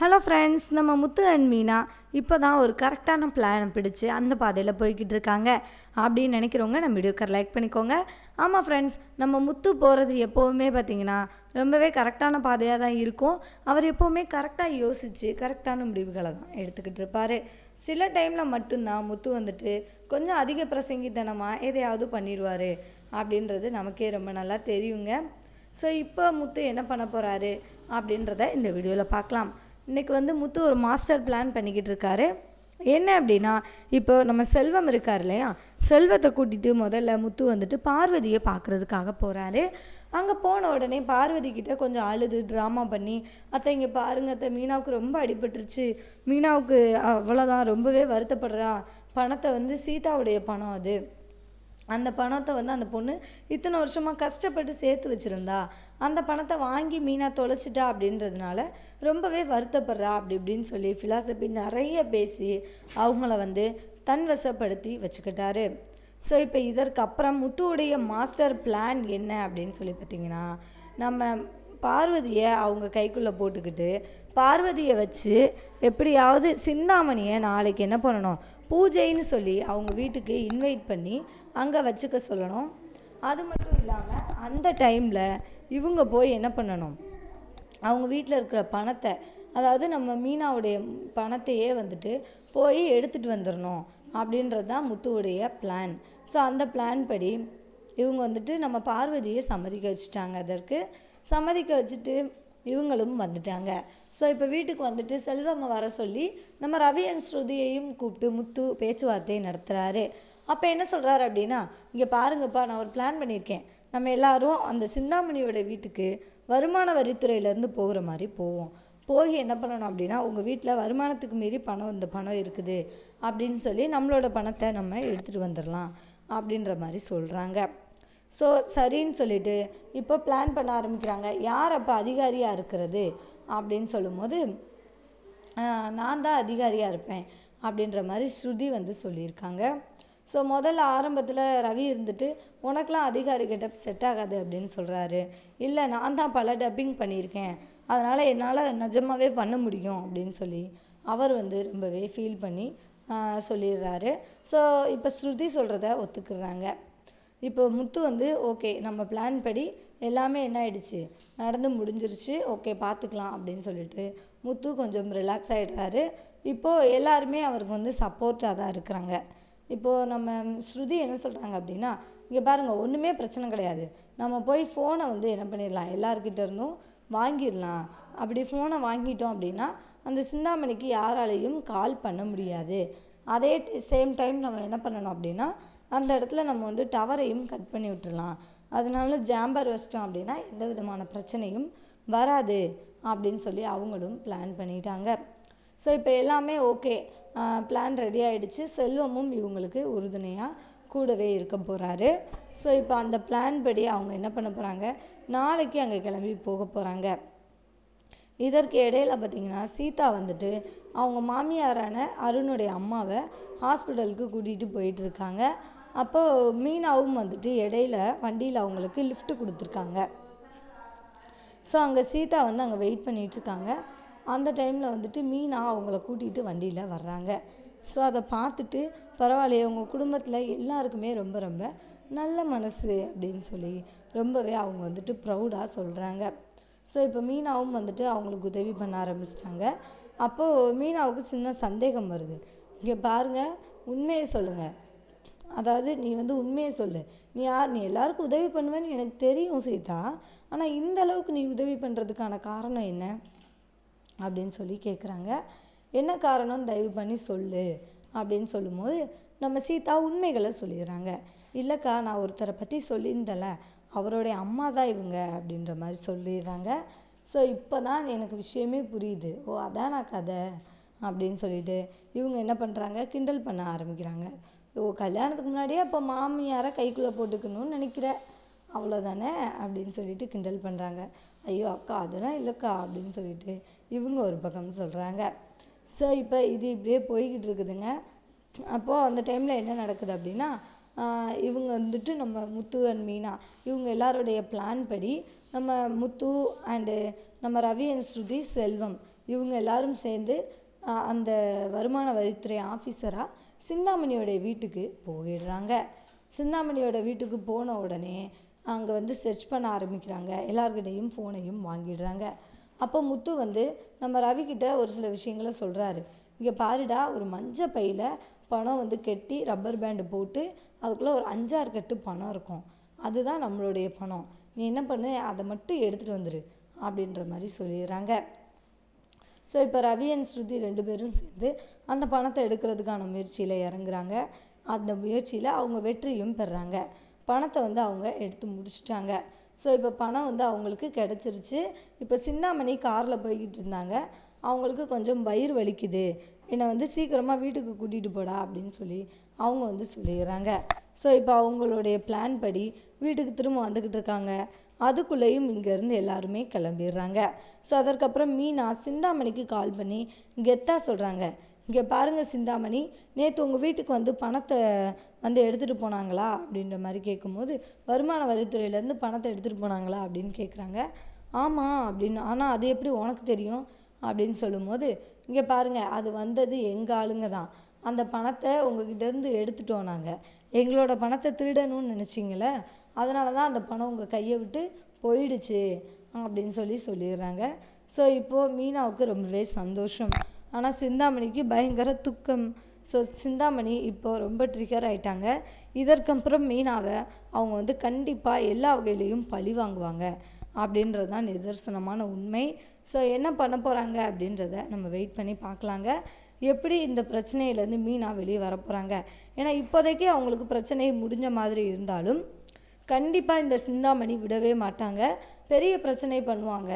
Hello friends நம்ம முத்து and Meena இப்போ தான் ஒரு கரெக்டான பிளானை பிடிச்சு அந்த பாதையில் போய்கிட்டு இருக்காங்க. அப்படின்னு நினைக்கிறவங்க நம்ம வீடியோக்கர் லைக் பண்ணிக்கோங்க. ஆமாம் ஃப்ரெண்ட்ஸ் நம்ம முத்து போகிறது எப்போவுமே பார்த்தீங்கன்னா ரொம்பவே கரெக்டான பாதையாக தான் இருக்கும். அவர் எப்போவுமே கரெக்டாக யோசித்து கரெக்டான முடிவுகளை தான் எடுத்துக்கிட்டு இருப்பார். சில டைமில் மட்டும்தான் முத்து வந்துட்டு கொஞ்சம் அதிக பிரசங்கித்தனமாக எதையாவது பண்ணிடுவார் அப்படின்றது நமக்கே ரொம்ப நல்லா தெரியுங்க. ஸோ இப்போ முத்து என்ன பண்ண போகிறாரு அப்படின்றத இந்த வீடியோவில் பார்க்கலாம். இன்றைக்கி வந்து முத்து ஒரு மாஸ்டர் பிளான் பண்ணிக்கிட்டு இருக்காரு என்ன அப்படின்னா இப்போ நம்ம செல்வம் இருக்கார் இல்லையா? செல்வத்தை கூட்டிகிட்டு முதல்ல முத்து வந்துட்டு பார்வதியை பார்க்குறதுக்காக போகிறாரு அங்கே போன உடனே பார்வதி கிட்டே கொஞ்சம் அழுது ட்ராமா பண்ணி அத்தை இங்கே பாருங்க அத்தை மீனாவுக்கு ரொம்ப அடிபட்டுருச்சு. மீனாவுக்கு அவ்வளோதான் ரொம்பவே வருத்தப்படுறா. பணத்தை வந்து சீதாவுடைய பணம் அது. அந்த பணத்தை வந்து அந்த பொண்ணு இத்தனை வருஷமாக கஷ்டப்பட்டு சேர்த்து வச்சுருந்தா அந்த பணத்தை வாங்கி மீனாக தொலைச்சிட்டா அப்படின்றதுனால ரொம்பவே வருத்தப்படுறா அப்படி இப்படின்னு சொல்லி ஃபிலாசபி நிறைய பேசி அவங்கள வந்து தன்வசப்படுத்தி வச்சுக்கிட்டாரு. ஸோ இப்போ இதற்கு அப்புறம் முத்துவுடைய மாஸ்டர் பிளான் என்ன அப்படின்னு சொல்லி பார்த்தீங்கன்னா நம்ம பார்வதியை அவங்க கைக்குள்ளே போட்டுக்கிட்டு பார்வதியை வச்சு எப்படியாவது சிந்தாமணியை நாளைக்கு என்ன பண்ணணும்? பூஜைன்னு சொல்லி அவங்க வீட்டுக்கு இன்வைட் பண்ணி அங்கே வச்சுக்க சொல்லணும். அது மட்டும் இல்லாமல் அந்த டைமில் இவங்க போய் என்ன பண்ணணும்? அவங்க வீட்டில் இருக்கிற பணத்தை அதாவது நம்ம மீனாவுடைய பணத்தையே வந்துட்டு போய் எடுத்துகிட்டு வந்துடணும் அப்படின்றது தான் முத்துவுடைய பிளான் ஸோ அந்த பிளான் படி இவங்க வந்துட்டு நம்ம பார்வதியை சம்மதிக்க வச்சுட்டாங்க. அதற்கு சம்மதிக்க வச்சுட்டு இவங்களும் வந்துட்டாங்க. ஸோ இப்போ வீட்டுக்கு வந்துட்டு செல்வம் வர சொல்லி நம்ம ரவி அண்ட் ஸ்ருதியையும் கூப்பிட்டு முத்து பேச்சுவார்த்தையை நடத்துகிறாரு அப்போ என்ன சொல்கிறாரு அப்படின்னா இங்கே பாருங்கப்பா நான் ஒரு பிளான் பண்ணியிருக்கேன். நம்ம எல்லாரும் அந்த சிந்தாமணியோட வீட்டுக்கு வருமான வரித்துறையிலேருந்து போகிற மாதிரி போவோம். போய் என்ன பண்ணணும் அப்படின்னா உங்கள் வீட்டில் வருமானத்துக்கு மீறி பணம் இந்த பணம் இருக்குது. அப்படின்னு சொல்லி நம்மளோட பணத்தை நம்ம எடுத்துகிட்டு வந்துடலாம். அப்படின்ற மாதிரி சொல்கிறாங்க ஸோ சரின்னு சொல்லிட்டு இப்போ பிளான் பண்ண ஆரம்பிக்கிறாங்க. யார் அப்போ அதிகாரியாக இருக்கிறது? அப்படின்னு சொல்லும்போது நான் தான் அதிகாரியாக இருப்பேன் அப்படின்ற மாதிரி ஸ்ருதி வந்து சொல்லியிருக்காங்க. ஸோ முதல்ல ஆரம்பத்தில் ரவி இருந்துட்டு உனக்கெலாம் அதிகாரி கெட்டப் செட் ஆகாது அப்படின்னு சொல்கிறாரு இல்லை நான் தான் பல டப்பிங் பண்ணியிருக்கேன். அதனால் என்னால் நிஜமாகவே பண்ண முடியும் அப்படின்னு சொல்லி அவர் வந்து ரொம்பவே ஃபீல் பண்ணி சொல்லிடுறாரு. ஸோ இப்போ ஸ்ருதி சொல்கிறத ஒத்துக்கிறாங்க. இப்போ முத்து வந்து ஓகே நம்ம பிளான் படி எல்லாமே என்ன ஆயிடுச்சு? நடந்து முடிஞ்சிருச்சு. ஓகே பார்த்துக்கலாம் அப்படின்னு சொல்லிட்டு முத்து கொஞ்சம் ரிலாக்ஸ் ஆகிடுறாரு இப்போது எல்லாருமே அவருக்கு வந்து சப்போர்ட்டாக தான் இருக்கிறாங்க. இப்போது நம்ம ஸ்ருதி என்ன சொல்கிறாங்க அப்படின்னா இங்கே பாருங்கள் ஒன்றுமே பிரச்சனை கிடையாது. நம்ம போய் ஃபோனை வந்து என்ன பண்ணிடலாம்? எல்லாருக்கிட்ட இருந்தும் வாங்கிடலாம். அப்படி ஃபோனை வாங்கிட்டோம் அப்படின்னா அந்த சிந்தாமணிக்கு யாராலையும் கால் பண்ண முடியாது. அதே சேம் டைம் நம்ம என்ன பண்ணணும் அப்படின்னா அந்த இடத்துல நம்ம வந்து டவரையும் கட் பண்ணி விட்டுடலாம் அதனால ஜாம்பர் வச்சிட்டோம் அப்படின்னா எந்த விதமான பிரச்சனையும் வராது அப்படின்னு சொல்லி அவங்களும் பிளான் பண்ணிட்டாங்க. ஸோ இப்போ எல்லாமே ஓகே பிளான் ரெடி ஆகிடுச்சு செல்வமும் இவங்களுக்கு உறுதுணையாக கூடவே இருக்க போகிறாரு ஸோ இப்போ அந்த பிளான் படி அவங்க என்ன பண்ண போகிறாங்க நாளைக்கு அங்கே கிளம்பி போக போகிறாங்க இதற்கு இடையில பார்த்தீங்கன்னா சீதா வந்துட்டு அவங்க மாமியாரான அருணுடைய அம்மாவை ஹாஸ்பிட்டலுக்கு கூட்டிகிட்டு போயிட்டுருக்காங்க அப்போது அப்போ மீனாவும் வந்துட்டு இடையில வண்டியில் அவங்களுக்கு லிஃப்ட் கொடுத்துருக்காங்க. ஸோ அங்கே சீதா வந்து அங்கே வெயிட் பண்ணிகிட்ருக்காங்க அந்த டைமில் வந்துட்டு மீனா அவங்கள கூட்டிகிட்டு வண்டியில் வர்றாங்க. ஸோ அதை பார்த்துட்டு பரவாயில்லையே உங்கள் குடும்பத்தில் எல்லாருக்குமே ரொம்ப ரொம்ப நல்ல மனசு அப்படின்னு சொல்லி ரொம்பவே அவங்க வந்துட்டு ப்ரௌடாக சொல்கிறாங்க ஸோ இப்போ மீனாவும் வந்துட்டு அவங்களுக்கு உதவி பண்ண ஆரம்பிச்சிட்டாங்க. அப்போது மீனாவுக்கு சின்ன சந்தேகம் வருது. இங்கே பாருங்கள் உண்மையை சொல்லுங்கள் அதாவது நீ வந்து உண்மையை சொல்லு. நீ யார்? நீ எல்லாருக்கும் உதவி பண்ணுவேன்னு எனக்கு தெரியும் சீதா. ஆனால் இந்த அளவுக்கு நீ உதவி பண்ணுறதுக்கான காரணம் என்ன? அப்படின்னு சொல்லி கேட்குறாங்க என்ன காரணம்? தயவு பண்ணி சொல்லு. அப்படின்னு சொல்லும்போது நம்ம சீதா உண்மைகளை சொல்லிடுறாங்க. இல்லைக்கா நான் ஒருத்தரை பற்றி சொல்லியிருந்தல அவருடைய அம்மா தான் இவங்க அப்படின்ற மாதிரி சொல்லிடுறாங்க. ஸோ இப்போ தான் எனக்கு விஷயமே புரியுது. ஓ அதானா கதை? அப்படின்னு சொல்லிட்டு இவங்க என்ன பண்ணுறாங்க கிண்டல் பண்ண ஆரம்பிக்கிறாங்க. ஓ கல்யாணத்துக்கு முன்னாடியே அப்போ மாமியாரை கைக்குள்ளே போட்டுக்கணும்னு நினைக்கிற. அவ்வளோதானே அப்படின்னு சொல்லிட்டு கிண்டல் பண்ணுறாங்க ஐயோ அக்கா அதெல்லாம் இல்லைக்கா அப்படின்னு சொல்லிட்டு இவங்க ஒரு பக்கம் சொல்கிறாங்க ஸோ இப்போ இது இப்படியே போய்கிட்டு இருக்குதுங்க. அப்போது அந்த டைமில் என்ன நடக்குது அப்படின்னா இவங்க வந்துட்டு நம்ம முத்து அண்ட் மீனா இவங்க எல்லாருடைய பிளான் படி நம்ம முத்து அண்டு நம்ம ரவி அண்ட் ஸ்ருதி செல்வம் இவங்க எல்லாரும் சேர்ந்து அந்த வருமான வரித்துறை ஆஃபீஸராக சிந்தாமணியோடைய வீட்டுக்கு போயிடுறாங்க. சிந்தாமணியோட வீட்டுக்கு போன உடனே அங்கே வந்து சர்ச் பண்ண ஆரம்பிக்கிறாங்க. எல்லார்கிட்டையும் ஃபோனையும் வாங்கிடுறாங்க. அப்போ முத்து வந்து நம்ம ரவிக்கிட்ட ஒரு சில விஷயங்களை சொல்கிறாரு இங்கே பாருடா ஒரு மஞ்சள் பையில் பணம் வந்து கெட்டி ரப்பர் பேண்டு போட்டு அதுக்குள்ளே ஒரு அஞ்சாறு கட்டு பணம் இருக்கும். அதுதான் நம்மளுடைய பணம். நீ என்ன பண்ணு அதை மட்டும் எடுத்துகிட்டு வந்துடு அப்படின்ற மாதிரி சொல்லிடுறாங்க. ஸோ இப்போ ரவி அண்ட் ஸ்ருதி ரெண்டு பேரும் சேர்ந்து அந்த பணத்தை எடுக்கிறதுக்கான முயற்சியில் இறங்குறாங்க. அந்த முயற்சியில் அவங்க வெற்றியும் பெறுறாங்க பணத்தை வந்து அவங்க எடுத்து முடிச்சிட்டாங்க. ஸோ இப்போ பணம் வந்து அவங்களுக்கு கிடச்சிருச்சு. இப்போ சிந்தாமணி காரில் போய்கிட்டு இருந்தாங்க. அவங்களுக்கு கொஞ்சம் வயிறு வலிக்குது. என்னை வந்து சீக்கிரமாக வீட்டுக்கு கூட்டிகிட்டு போடா அப்படின்னு சொல்லி அவங்க வந்து சொல்லிடுறாங்க. ஸோ இப்போ அவங்களுடைய பிளான் படி வீட்டுக்கு திரும்ப வந்துக்கிட்டு இருக்காங்க. அதுக்குள்ளேயும் இங்கேருந்து எல்லாருமே கிளம்பிடுறாங்க. ஸோ அதற்கப்புறம் மீனா சிந்தாமணிக்கு கால் பண்ணி கெத்தா சொல்கிறாங்க இங்கே பாருங்கள் சிந்தாமணி நேற்று உங்கள் வீட்டுக்கு வந்து பணத்தை வந்து எடுத்துகிட்டு போனாங்களா? அப்படின்ற மாதிரி கேட்கும்போது வருமான வரித்துறையிலேருந்து பணத்தை எடுத்துகிட்டு போனாங்களா? அப்படின்னு கேட்குறாங்க ஆமாம் அப்படின்னு ஆனால் அது எப்படி உனக்கு தெரியும்? அப்படின்னு சொல்லும்போது இங்கே பாருங்கள் அது வந்தது எங்கள் ஆளுங்க தான். அந்த பணத்தை உங்ககிட்டேருந்து எடுத்துட்டோம் நாங்கள் எங்களோட பணத்தை திருடணும்னு நினச்சிங்களே அதனால தான் அந்த பணம் உங்கள் கையை விட்டு போயிடுச்சு அப்படின்னு சொல்லி சொல்லிடுறாங்க. ஸோ இப்போது மீனாவுக்கு ரொம்பவே சந்தோஷம். ஆனால் சிந்தாமணிக்கு பயங்கர துக்கம். ஸோ சிந்தாமணி இப்போது ரொம்ப ட்ரிகர் ஆயிட்டாங்க. இதற்கப்புறம் மீனாவை அவங்க வந்து கண்டிப்பாக எல்லா வகையிலையும் பழி வாங்குவாங்க அப்படின்றது தான் நிதர்சனமான உண்மை. ஸோ என்ன பண்ண போகிறாங்க அப்படின்றத நம்ம வெயிட் பண்ணி பார்க்கலாங்க. எப்படி இந்த பிரச்சனையிலேருந்து மீனா வெளியே வர போகிறாங்க ஏன்னா இப்போதைக்கு அவங்களுக்கு பிரச்சனை முடிஞ்ச மாதிரி இருந்தாலும் கண்டிப்பாக இந்த சிந்தாமணி விடவே மாட்டாங்க. பெரிய பிரச்சனை பண்ணுவாங்க.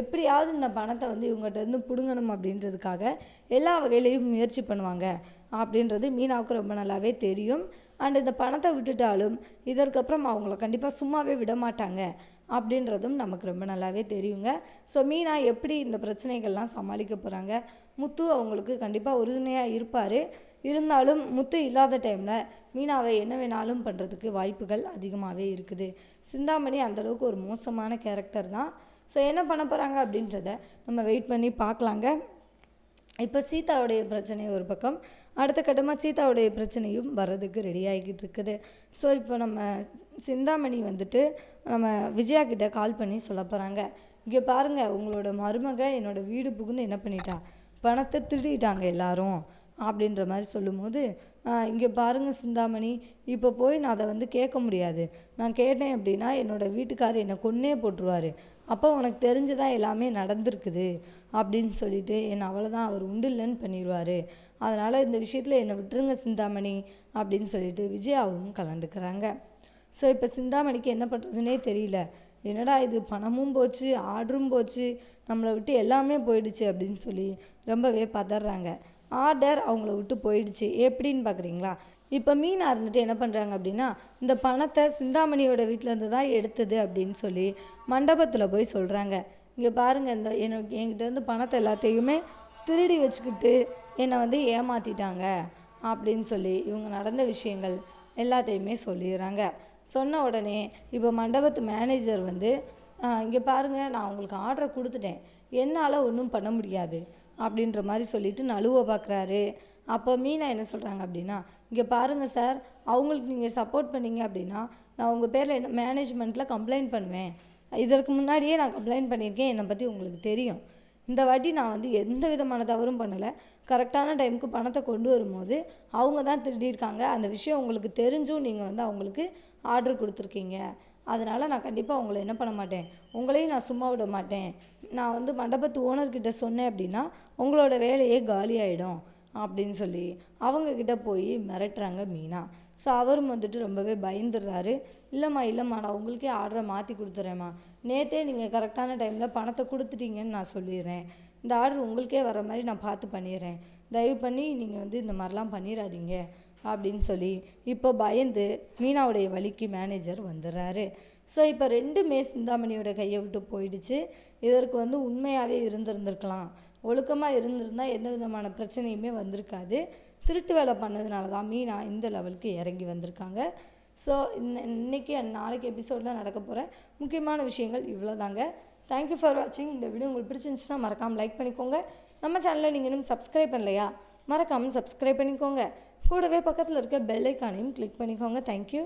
எப்படியாவது இந்த பணத்தை வந்து இவங்ககிட்ட இருந்து பிடுங்கணும் அப்படின்றதுக்காக எல்லா வகையிலையும் முயற்சி பண்ணுவாங்க. அப்படின்றது மீனாவுக்கு ரொம்ப நல்லாவே தெரியும். அண்ட் இந்த பணத்தை விட்டுட்டாலும் இதற்கப்புறம் அவங்கள கண்டிப்பாக சும்மாவே விட மாட்டாங்க. அப்படின்றதும் நமக்கு ரொம்ப நல்லாவே தெரியுங்க. ஸோ மீனா எப்படி இந்த பிரச்சனைகள்லாம் சமாளிக்க போகிறாங்க முத்து அவங்களுக்கு கண்டிப்பாக உறுதுணையாக இருப்பார். இருந்தாலும் முத்து இல்லாத டைமில் மீனாவை என்ன வேணாலும் பண்ணுறதுக்கு வாய்ப்புகள் அதிகமாகவே இருக்குது. சிந்தாமணி அந்தளவுக்கு ஒரு மோசமான கேரக்டர் தான். ஸோ என்ன பண்ண போகிறாங்க அப்படின்றத நம்ம வெயிட் பண்ணி பார்க்கலாங்க. இப்போ சீதாவுடைய பிரச்சனை ஒரு பக்கம். அடுத்த கட்டமாக சீதாவுடைய பிரச்சனையும் வர்றதுக்கு ரெடி ஆகிக்கிட்டு இருக்குது. ஸோ இப்போ நம்ம சிந்தாமணி வந்துட்டு நம்ம விஜயா கிட்ட கால் பண்ணி சொல்ல போகிறாங்க இங்கே பாருங்கள் உங்களோட மருமக என்னோடய வீடு புகுந்து என்ன பண்ணிட்டா? பணத்தை திருடிட்டாங்க எல்லாரும். அப்படின்ற மாதிரி சொல்லும்போது இங்கே பாருங்கள் சிந்தாமணி இப்போ போய் நான் அதை வந்து கேட்க முடியாது. நான் கேட்டேன் அப்படின்னா என்னோடய வீட்டுக்காரர் என்னை கொன்னே போட்டுருவாரு. அப்போ உனக்கு தெரிஞ்சதாக எல்லாமே நடந்திருக்குது அப்படின்னு சொல்லிட்டு என்னை அவ்வளோதான் அவர் உண்டு இல்லைன்னு பண்ணிடுவார் அதனால் இந்த விஷயத்தில் என்னை விட்டுருங்க சிந்தாமணி அப்படின்னு சொல்லிட்டு விஜயாவும் கலந்துக்கிறாங்க. ஸோ இப்போ சிந்தாமணிக்கு என்ன பண்ணுறதுனே தெரியல. என்னடா இது பணமும் போச்சு ஆர்டரும் போச்சு நம்மளை விட்டு எல்லாமே போயிடுச்சு அப்படின்னு சொல்லி ரொம்பவே பதறாங்க. ஆர்டர் அவங்கள விட்டு போயிடுச்சு. எப்படின்னு பார்க்குறீங்களா இப்போ மீனாக இருந்துட்டு என்ன பண்ணுறாங்க அப்படின்னா இந்த பணத்தை சிந்தாமணியோட வீட்டிலேருந்து தான் எடுத்தது அப்படின்னு சொல்லி மண்டபத்தில் போய் சொல்கிறாங்க இங்கே பாருங்கள் இந்த எனக்கு என்கிட்டேருந்து பணத்தை எல்லாத்தையுமே திருடி வச்சுக்கிட்டு என்னை வந்து ஏமாற்றிட்டாங்க அப்படின்னு சொல்லி இவங்க நடந்த விஷயங்கள் எல்லாத்தையுமே சொல்லிடுறாங்க. சொன்ன உடனே இப்போ மண்டபத்து மேனேஜர் வந்து இங்கே பாருங்கள் நான் உங்களுக்கு ஆர்டரை கொடுத்துட்டேன். என்னால் ஒன்றும் பண்ண முடியாது. அப்படின்ற மாதிரி சொல்லிட்டு நழுவ பார்க்குறாரு அப்போ மீனா என்ன சொல்கிறாங்க அப்படின்னா இங்கே பாருங்கள் சார் அவங்களுக்கு நீங்கள் சப்போர்ட் பண்ணீங்க அப்படின்னா நான் உங்கள் பேரில் என்ன மேனேஜ்மெண்ட்டில் கம்ப்ளைண்ட் பண்ணுவேன். இதற்கு முன்னாடியே நான் கம்ப்ளைண்ட் பண்ணியிருக்கேன். என்னை பற்றி உங்களுக்கு தெரியும். இந்த வாட்டி நான் வந்து எந்த விதமான தவறும் பண்ணலை. கரெக்டான டைமுக்கு பணத்தை கொண்டு வரும்போது அவங்க தான் திருடியிருக்காங்க. அந்த விஷயம் உங்களுக்கு தெரிஞ்சும் நீங்கள் வந்து அவங்களுக்கு ஆர்டர் கொடுத்துருக்கீங்க. அதனால் நான் கண்டிப்பாக உங்களை என்ன பண்ண மாட்டேன். உங்களையும் நான் சும்மா விட மாட்டேன். நான் வந்து மண்டபத்து ஓனர்கிட்ட சொன்னேன் அப்படின்னா உங்களோட வேலையே காலியாயிடும் அப்படின்னு சொல்லி அவங்கக்கிட்ட போய் மிரட்டுறாங்க மீனா. ஸோ அவரும் வந்துட்டு ரொம்பவே பயந்துடுறாரு. இல்லைம்மா இல்லைம்மா நான் உங்களுக்கே ஆர்டரை மாற்றி கொடுத்துட்றேம்மா நேற்றே நீங்கள் கரெக்டான டைமில் பணத்தை கொடுத்துட்டீங்கன்னு நான் சொல்லிடுறேன். இந்த ஆர்டர் உங்களுக்கே வர மாதிரி நான் பார்த்து பண்ணிடுறேன். தயவு பண்ணி நீங்கள் வந்து இந்த மாதிரிலாம் பண்ணிடாதீங்க அப்படின்னு சொல்லி இப்போ பயந்து மீனாவுடைய வழிக்கு மேனேஜர் வந்துடுறாரு. ஸோ இப்போ ரெண்டுமே சிந்தாமணியோட கையை விட்டு போயிடுச்சு. இதற்கு வந்து உண்மையாகவே இருந்திருந்திருக்கலாம். ஒழுக்கமாக இருந்திருந்தால் எந்த விதமான பிரச்சனையுமே வந்திருக்காது. திருட்டு வேலை பண்ணதுனால தான் மீனா இந்த லெவலுக்கு இறங்கி வந்திருக்காங்க. ஸோ இன்ன இன்னைக்கு and நாளைக்கு எபிசோடில் நடக்க போகிற முக்கியமான விஷயங்கள் இவ்வளோ தாங்க தேங்க்யூ ஃபார் வாட்சிங் இந்த வீடியோ உங்களுக்கு பிடிச்சிருந்துச்சுன்னா மறக்காமல் லைக் பண்ணிக்கோங்க. நம்ம சேனலில் நீங்கள் இன்னும் சப்ஸ்கிரைப் பண்ணலையா? மறக்காமல் சப்ஸ்கிரைப் பண்ணிக்கோங்க. கூடவே பக்கத்தில் இருக்க பெல் ஐக்கானையும் கிளிக் பண்ணிக்கோங்க. தேங்க்யூ